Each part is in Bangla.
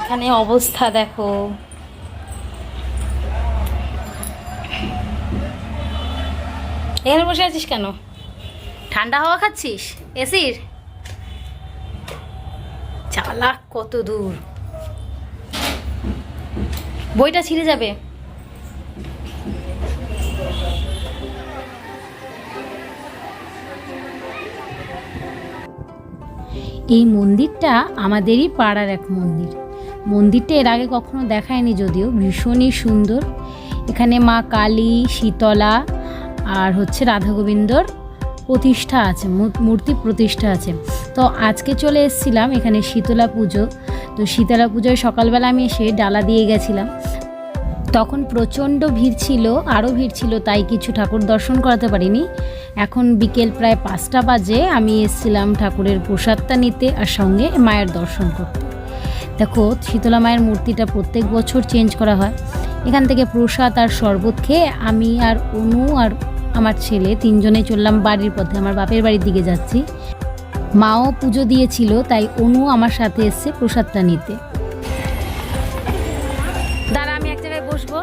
এখানে অবস্থা দেখো। এখানে বসে আছিস কেন? ঠান্ডা হাওয়া খাচ্ছিস? এসির? চালাক কত দূর। বইটা ছিঁড়ে যাবে। এই মন্দিরটা আমাদেরই পাড়ার এক মন্দির। মন্দিরটা এর আগে কখনো দেখায়নি যদিও, ভীষণই সুন্দর। এখানে মা কালী, শীতলা আর হচ্ছে রাধা গোবিন্দর প্রতিষ্ঠা আছে মূর্তি প্রতিষ্ঠা আছে। তো আজকে চলে এসেছিলাম এখানে শীতলা পুজো। তো শীতলা পুজোয় সকালবেলা আমি এসে ডালা দিয়ে গেছিলাম। তখন প্রচণ্ড ভিড় ছিল আরও ভিড় ছিল, তাই কিছু ঠাকুর দর্শন করাতে পারিনি। এখন বিকেল প্রায় পাঁচটা বাজে, আমি এসেছিলাম ঠাকুরের প্রসাদটা নিতে আর সঙ্গে মায়ের দর্শন করতে। দেখো, শীতলা মায়ের মূর্তিটা প্রত্যেক বছর চেঞ্জ করা হয়। এখান থেকে প্রসাদ আর শরবত খেয়ে আমি আর অনু আর আমার ছেলে তিনজনে চললাম বাড়ির পথে, আমার বাপের বাড়ির দিকে যাচ্ছি। মাও পুজো দিয়েছিল, তাই অনু আমার সাথে এসছে প্রসাদটা নিতে। দাঁড়া, আমি এক জায়গায় বসবো।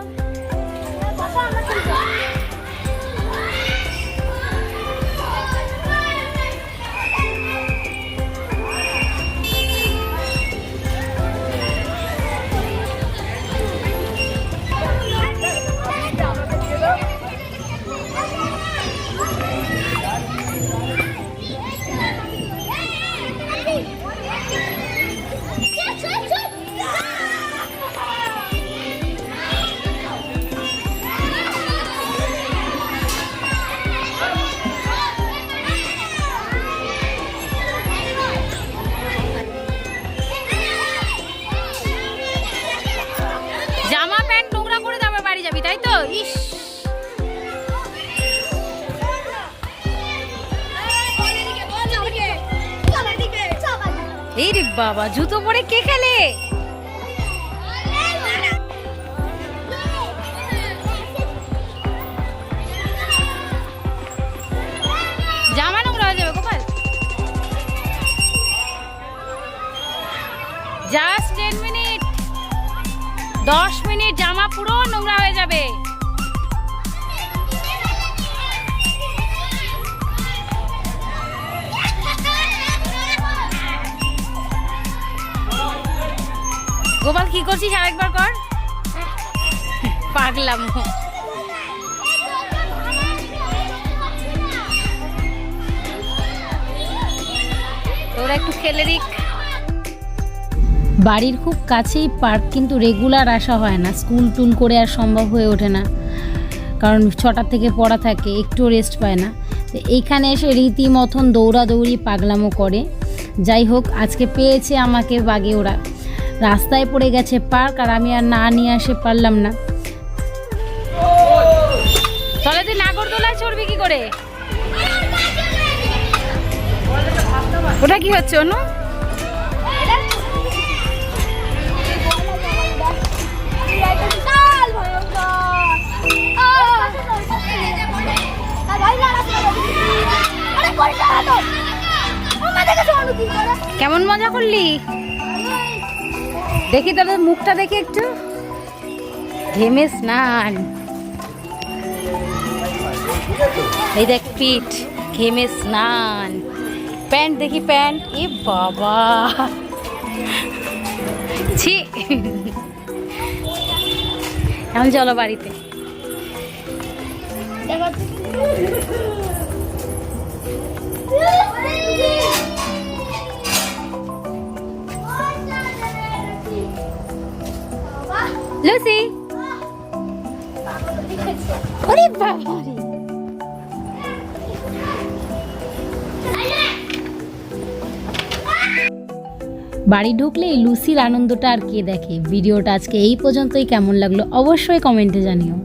তাই তো ইস। এই রে বাবা জুতো পরে কে খেলে? জামা যাবে মিনিট দশ মিনিট জামা পুরো নোংরা হয়ে যাবে। গোপাল, কি করছিস? আরেকবার কর। পাগলাম। তোরা একটু খেলে দিক। বাড়ির খুব কাছেই পার্ক, কিন্তু রেগুলার আসা হয় না। স্কুল টুল করে আর সম্ভব হয়ে ওঠে না। কারণ ছটার থেকে পড়া থাকে একটু রেস্ট পায় না। তো এইখানে এসে রীতিমতন দৌড়াদৌড়ি, পাগলামো করে। যাই হোক, আজকে পেয়েছে আমাকে বাগে ওরা। রাস্তায় পড়ে গেছে পার্ক, আর আমি আর না নিয়ে আসে পারলাম না। ওটা কি হচ্ছে, অনু? কেমন মজা করলি? দেখি তোদের মুখটা দেখি একটু। ঘেমে স্নান। এই দেখ পিঠ, ঘেমে স্নান। প্যান্ট দেখি প্যান্ট। এ বাবা। ছি। এখন চলো বাড়িতে। ওরে বাবা রে। বাড়ি ঢুকলেই লুসির আনন্দটা আর কে দেখে? ভিডিওটা আজকে এই পর্যন্তই। কেমন লাগল অবশ্যই কমেন্টে জানিও।